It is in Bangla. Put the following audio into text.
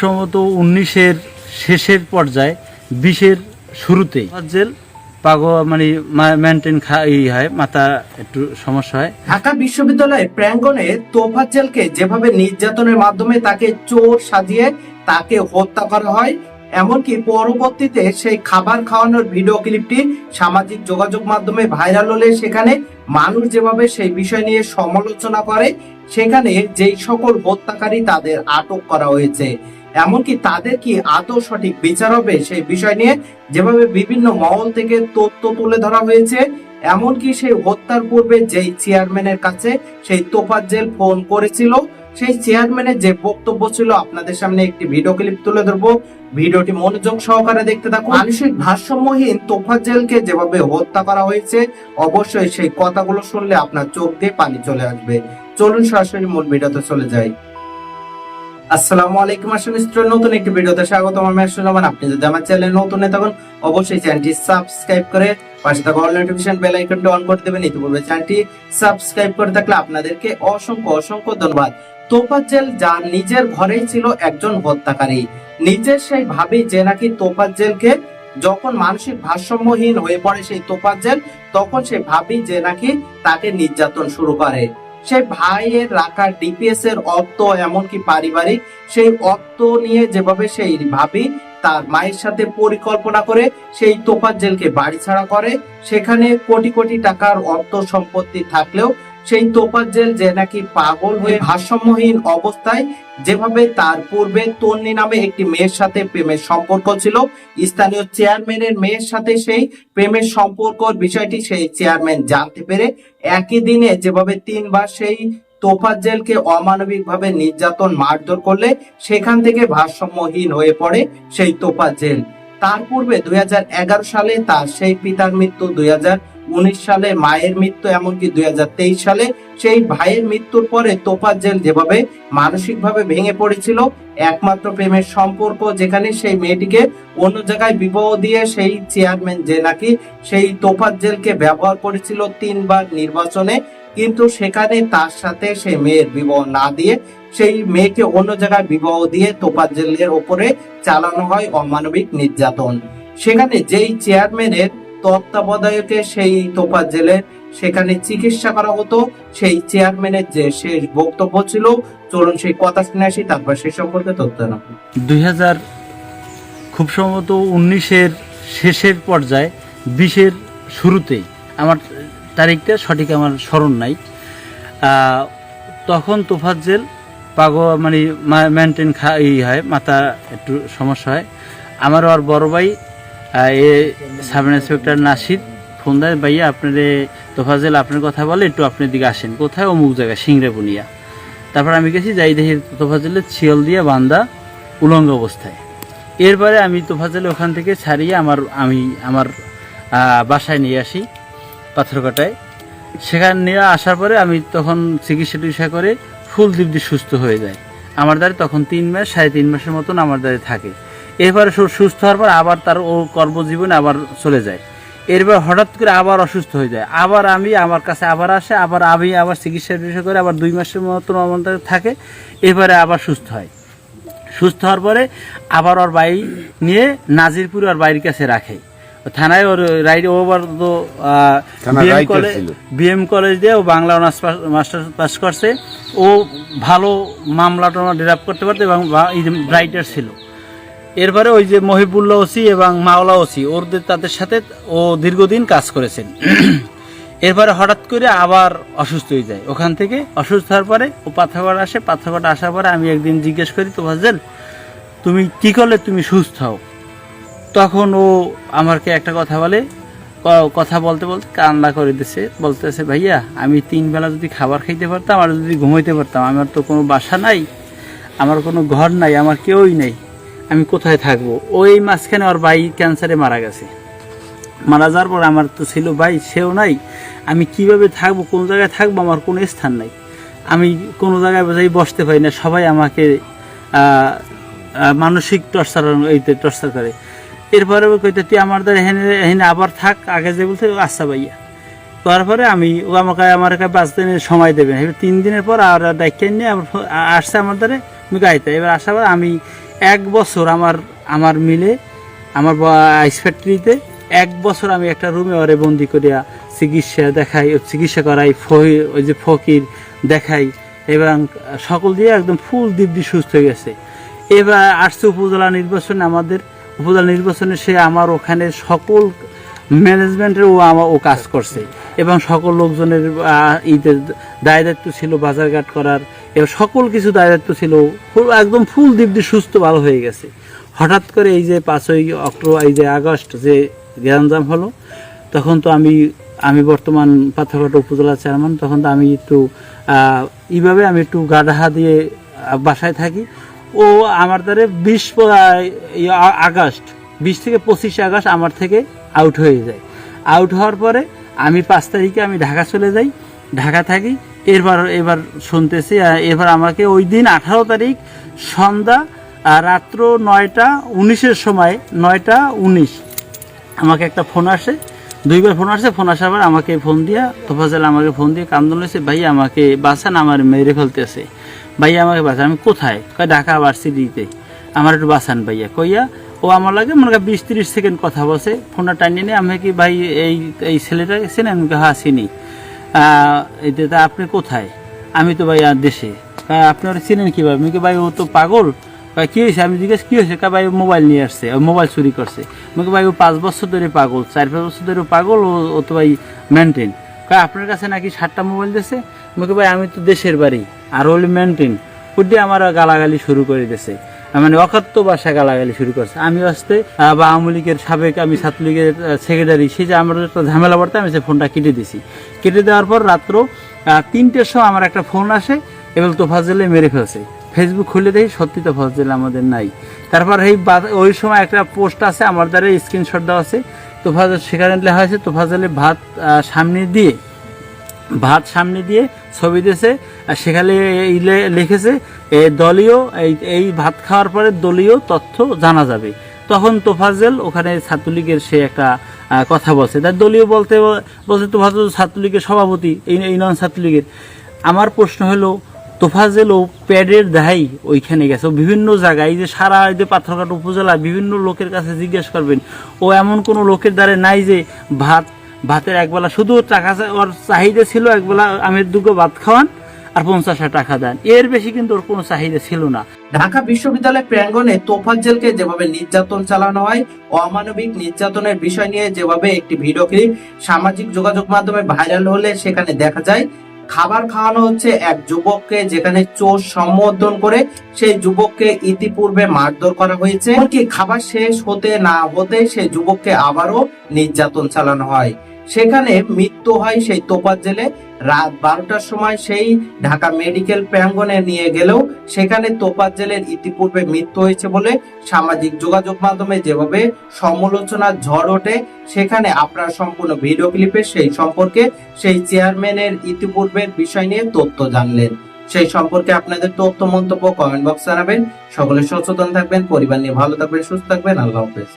সম্ভবত উনিশের শেষের পর্যায়ে বিশের শুরুতেই। জেল পাগ মানে মেনটেন ই হয় মাথা একটু সমস্যা হয়। ঢাকা বিশ্ববিদ্যালয়ে প্রাঙ্গণে তোফাজ্জেলকে যেভাবে নির্যাতনের মাধ্যমে তাকে চোর সাজিয়ে তাকে হত্যা করা হয় এমনকি পরবর্তীতে সেই খাবার খাওয়ানোর ভিডিও ক্লিপটি সামাজিক যোগাযোগ মাধ্যমে ভাইরাল হলে সেখানে মানুষ যেভাবে সেই বিষয় নিয়ে সমালোচনা করে সেখানে যেই সকল হত্যাকারী তাদের আটক করা হয়েছে। এমনকি তাদের কি আদৌ সঠিক বিচার হবে সেই বিষয় নিয়ে যেভাবে বিভিন্ন মহল থেকে তথ্য তুলে ধরা হয়েছে, এমনকি সেই হত্যার পূর্বে যেই চেয়ারম্যানের কাছে সেই তোফাজ্জেল ফোন করেছিল, সেই চেয়ারম্যানের যে বক্তব্য ছিল আপনাদের সামনে একটি ভিডিও ক্লিপ তুলে ধরবো। ভিডিওটি মনোযোগ সহকারে দেখতে থাকুন। মানসিক ভারসাম্যহীন তোফাজ্জেলকে যেভাবে হত্যা করা হয়েছে, অবশ্যই সেই কথাগুলো শুনলে আপনার চোখ দিয়ে পানি চলে আসবে। চলুন সরাসরি মূল ভিডিওতে চলে যাই। আসসালামু আলাইকুম মিস্টার নতুন একটি ভিডিওতে স্বাগত আমি আসলাম আপনি যদি আমার চ্যানেলে নতুন হয়ে থাকুন, অবশ্যই চ্যানেলটি সাবস্ক্রাইব করে পাশে থাকা অল নোটিফিকেশন বেল আইকনটি অন করে দেবেন। ইতিপূর্বে চ্যানেলটি সাবস্ক্রাইব করে থাকলে আপনাদেরকে অসংখ্য অসংখ্য ধন্যবাদ। তোফাজ্জেল যার নিজের ঘরেই ছিল একজন হত্যাকারী। নিজের সেই ভাবি যে নাকি তোফাজ্জেলকে যখন মানসিক ভারসাম্যহীন হয়ে পড়ে সেই তোফাজ্জেল, তখন সে ভাবি যে নাকি তাকে নির্যাতন শুরু করে। সেই ভাইয়ের রাখা ডিপিএস এর অর্থ এমনকি পারিবারিক, সেই অর্থ নিয়ে যেভাবে সেই ভাবি তার মায়ের সাথে পরিকল্পনা করে সেই তোফাজ্জেলকে বাড়ি ছাড়া করে, সেখানে কোটি কোটি টাকার অর্থ সম্পত্তি থাকলেও সেই তোফাজ্জেল যে নাকি পাগল হয়ে ভারসাম্যহীন অবস্থায় যেভাবে তার পূর্বে তন্নি নামে একটি মেয়ের সাথে প্রেমের সম্পর্ক ছিল, স্থানীয় চেয়ারম্যানের মেয়ের সাথে সেই প্রেমের সম্পর্কর বিষয়টি সেই চেয়ারম্যান জানতে পেরে একই দিনে যেভাবে তিনবার সেই তোফাজ্জেলকে অমানবিকভাবে নির্যাতন মারধর করলে, সেখান থেকে ভারসাম্যহীন হয়ে পড়ে সেই তোফাজ্জেল। তার পূর্বে দুই হাজার এগারো সালে তার সেই পিতার মৃত্যু দুই হাজার উনিশ সালে মায়ের মৃত্যু, এমনকি দু হাজার তেইশ সালে সেই ভাইয়ের মৃত্যুর পরে তোফাজ্জেল যেভাবে মানসিকভাবে ভেঙে পড়েছিল, একমাত্র প্রেমের সম্পর্ক যেখানে সেই মেয়েটিকে অন্য জায়গায় বিবাহ দিয়ে সেই চেয়ারম্যান যে নাকি সেই তোফাজ্জেলকে ব্যবহার করেছিল তিনবার নির্বাচনে, কিন্তু সেখানে তার সাথে সেই মেয়ের বিবাহ না দিয়ে সেই মেয়েকে অন্য জায়গায় বিবাহ দিয়ে তোফাজ্জেলের ওপরে চালানো হয় অমানবিক নির্যাতন। সেখানে যেই চেয়ারম্যানের তত্ত্বাবধায়কে সেই তোফাজ্জেলের সেখানে চিকিৎসা করা হতো। সেই চেয়ারম্যানের যে শেষ বক্তব্য ছিল, চলুন সেই কথা শুনে আসি, তারপর সে সম্পর্কে তথ্য নেব দুই খুব সম্ভবত উনিশের শেষের পর্যায়ে, বিশের শুরুতেই, আমার তারিখটা সঠিক আমার স্মরণ নাই। তখন তোফাজ্জেল পাগ মানে মেনটেন খা, ই হয়, মাথা একটু সমস্যা হয়। আমার আর বড় ভাই এ সাব ইন্সপেক্টর নাসির ফোন দেয়, ভাইয়া, আপনারে তোফাজ্জেল আপনার কথা বলে, একটু আপনার দিকে আসেন। কোথায়? অমুক জায়গায়, সিংড়ে বুনিয়া। তারপর আমি গেছি, যাই দেখি তোফাজ্জেলের ছিয়ল দিয়ে বান্দা উলঙ্গ অবস্থায়। এরপরে আমি তোফাজ্জেল ওখান থেকে ছাড়িয়ে আমার, আমি আমার বাসায় নিয়ে আসি পাথরকাটায় সেখানে নিয়ে আসার পরে আমি তখন চিকিৎসা টিকিৎসা করে ফুল দিব্যি সুস্থ হয়ে যায়। আমার দ্বারে তখন তিন মাস, সাড়ে তিন মাসের মতন আমার দ্বারে থাকে। এরপরে সুস্থ হওয়ার পর আবার তার ও কর্মজীবনে আবার চলে যায়। এরপর হঠাৎ করে আবার অসুস্থ হয়ে যায়। আবার আমি আমার কাছে আবার আসে আবার আমি আবার চিকিৎসা টিকিৎসা করে আবার দুই মাসের মতন আমার দ্বারে থাকে এরপরে আবার সুস্থ হয়। সুস্থ হওয়ার পরে আবার ওর বাড়ি নিয়ে নাজিরপুর ওর বাড়ির কাছে রাখে। থানায় ওর রাইড ও আবার তো বিএম কলেজ বিএম কলেজ দিয়ে ও বাংলা অনার্স মাস্টার পাস করছে। ও ভালো মামলা টামলা ড্রাফ করতে পারতো এবং রাইটার ছিল। এরপরে ওই যে মহিবুল্লাহ ওসি এবং মাওলা ওসি ওদের তাদের সাথে ও দীর্ঘদিন কাজ করেছেন। এরপরে হঠাৎ করে আবার অসুস্থ হয়ে যায়। ওখান থেকে অসুস্থ হওয়ার পরে ও পাথরঘাট আসে। পাথরঘাট আসার পরে আমি একদিন জিজ্ঞেস করি, তো ফাজেল, তুমি কি করলে? তুমি সুস্থ হও? তখন ও আমাকে একটা কথা বলে কথা বলতে বলতে কান্না করে দিছে। বলতেছে, ভাইয়া, আমি তিন বেলা যদি খাবার খাইতে পারতাম আর যদি ঘুমাইতে পারতাম, আমার তো কোনো বাসা নাই, আমার কোনো ঘর নাই, আমার কেউই নেই। আমি কোথায় থাকব? ওই মাঝখানে ওর ভাই ক্যান্সারে মারা গেছে। মারা যাওয়ার পর আমার তো ছিল ভাই, সেও নাই। আমি কীভাবে থাকব, কোন জায়গায় থাকব, আমার কোনো স্থান নাই। আমি কোনো জায়গায় বোঝাই বসতে পারি না। সবাই আমাকে মানসিক টর্চার এইতে টর্চার করে। এরপরে কইতে, তুই আমার দ্বারা হেনে হেনে আবার থাক। আগে যে বলছে আচ্ছা ভাইয়া। করার পরে আমি, ও আমাকে, আমার কাছে পাঁচ দিনের সময় দেবে। তিন দিনের পর আর ডাক্তার নিয়ে আসছে আমার দ্বারে, আমি গাইতে। এবার আসার পর আমি এক বছর আমার আমার মিলে, আমার আইস ফ্যাক্টরিতে এক বছর আমি একটা রুমে ওরে বন্দি করিয়া চিকিৎসা দেখাই ও চিকিৎসা করাই, ফহি, ওই যে ফকির দেখাই, এবং সকল দিয়ে একদম ফুল দিব্যি সুস্থ হয়ে গেছে। এবার আসছে উপজেলা নির্বাচনে আমাদের, উপজেলা নির্বাচনে সে আমার ওখানে সকল ম্যানেজমেন্টের ও আমার ও কাজ করছে। এবং সকল লোকজনের ঈদের দায় দায়িত্ব ছিল বাজারঘাট করার। এবং সকল কিছু দায় দায়িত্ব ছিল একদম ফুল দিব্যি সুস্থ ভালো হয়ে গেছে। হঠাৎ করে এই যে পাঁচই অক্টোবর এই যে আগস্ট যে গ্যাঞ্জাম হলো, তখন তো আমি আমি বর্তমান পাথরঘাট উপজেলা চেয়ারম্যান, তখন তো আমি একটু এইভাবে আমি একটু গাডাহা দিয়ে বাসায় থাকি। ও আমার দ্বারে বিশ আগস্ট, বিশ থেকে পঁচিশে আগস্ট আমার থেকে আউট হয়ে যায়। আউট হওয়ার পরে আমি পাঁচ তারিখে আমি ঢাকা চলে যাই। ঢাকা থাকি, এরপর এবার শুনতেছি এবার আমাকে ওই দিন আঠারো তারিখ সন্ধ্যা রাত্র নয়টা উনিশের সময়, নয়টা উনিশ আমাকে একটা ফোন আসে। দুইবার ফোন আসে, ফোন আসার পর আমাকে ফোন দিয়া তোফাজাল আমাকে ফোন দিয়ে কান্দন হয়েছে ভাই, আমাকে বাঁচান, আমার মেরে ফেলতেছে। ভাইয়া আমাকে বাঁচান, আমি কোথায়? কয়, ঢাকা ভার্সিটিতে আমার একটু বাঁচান ভাইয়া। কইয়া ও আমার লাগে মনে হয় বিশ তিরিশ সেকেন্ড কথা বসে ফোনটা টানিয়ে নিয়ে আমি কি ভাই এই এই ছেলেটা চেনেন? আমি হ্যাঁ চিনি। তা আপনি কোথায়? আমি তো ভাই আর দেশে। কয়, আপনি ওরা চিনেন কীভাবে? আমি কি ভাই ও তো পাগল? ভাই কি হয়েছে? আমি জিজ্ঞেস কি হয়েছে? কা ভাই মোবাইল নিয়ে আসছে মোবাইল চুরি করছে। আমাকে ভাই ও পাঁচ বছর ধরে পাগল চার পাঁচ বছর ধরে পাগল ও ও তো ভাই মেনটেন কয় আপনার কাছে নাকি সাতটা মোবাইল দিয়েছে? আমাকে ভাই আমি তো দেশের বাড়ি আর হলি মেনটেন ওটি আমার গালাগালি শুরু করে দিয়েছে। মানে অকথ্য ভাষা গালাগালি শুরু করছে। আমি আসতে বা আওয়ামী লীগের সাবেক আমি ছাত্রলীগের সেক্রেটারি সেই যে আমার একটা ঝামেলা পড়তে আমি সে ফোনটা কেটে দিছি। কেটে দেওয়ার পর রাত্র তিনটের সময় আমার একটা ফোন আসে এবং তোফাজেলে মেরে ফেলছে। ফেসবুক খুলে দেখি, সত্যি তোফাজেল আমাদের নাই। তারপর এই ওই সময় একটা পোস্ট আছে, আমার দ্বারা স্ক্রিনশট দেওয়া আছে। তোফাজেল সেখানে লেখা আছে তোফাজেলে ভাত সামনে দিয়ে, ভাত সামনে দিয়ে ছবি দিয়েছে সেখানে লিখেছে দলীয়, এই এই ভাত খাওয়ার পরে দলীয় তথ্য জানা যাবে। তখন তোফাজেল ওখানে ছাত্রলীগের সে একটা কথা বলছে। তার দলীয় বলতে, বলছে তোফাজেল ছাত্রলীগের সভাপতি, এই এই নন ছাত্রলীগের। আমার প্রশ্ন হলো তোফাজেল ও প্যাডের দাহাই ওইখানে গেছে। বিভিন্ন জায়গায় যে সারা এই যে পাথরঘাট উপজেলা বিভিন্ন লোকের কাছে জিজ্ঞেস করবেন, ও এমন কোনো লোকের দ্বারে নাই যে ভাত, ভাতের একবেলা শুধু টাকা ওর চাহিদা ছিল একবেলা আমের দুটো ভাত খাওয়ান আর পঞ্চাশ টাকা দেন। এর বেশি কিন্তু ওর কোনো চাহিদা ছিল না। ঢাকা বিশ্ববিদ্যালয় প্রাঙ্গণে তোফাজ্জেলকে যেভাবে নির্যাতন চালানো হয়, অমানবিক নির্যাতনের বিষয় নিয়ে যেভাবে একটি ভিডিও ক্লিপ সামাজিক যোগাযোগ মাধ্যমে ভাইরাল হলে সেখানে দেখা যায়, খাবার খাওয়ানো হচ্ছে এক যুবককে যেখানে চোর সম্বোধন করে, সেই যুবককে ইতিপূর্বে মারধর করা হয়েছে। খাবার শেষ হতে না হতে সেই যুবককে আবারও নির্যাতন চালানো হয়। সেখানে মৃত্যু হয় সেই তোপার জেলে। রাত বারোটার সময় সেই ঢাকা মেডিকেল প্রাঙ্গনে নিয়ে গেলেও সেখানে তোপার জেলের ইতিপূর্বে মৃত্যু হয়েছে বলে সামাজিক যোগাযোগ মাধ্যমে যেভাবে সমালোচনার ঝড় ওঠে, সেখানে আপনার সম্পূর্ণ ভিডিও ক্লিপে সেই সম্পর্কে সেই চেয়ারম্যানের ইতিপূর্বের বিষয় নিয়ে তথ্য জানলেন। সেই সম্পর্কে আপনাদের তথ্য, মন্তব্য কমেন্ট বক্স জানাবেন। সকলে সচেতন থাকবেন, পরিবার নিয়ে ভালো থাকবেন, সুস্থ থাকবেন। আল্লাহ হাফেজ।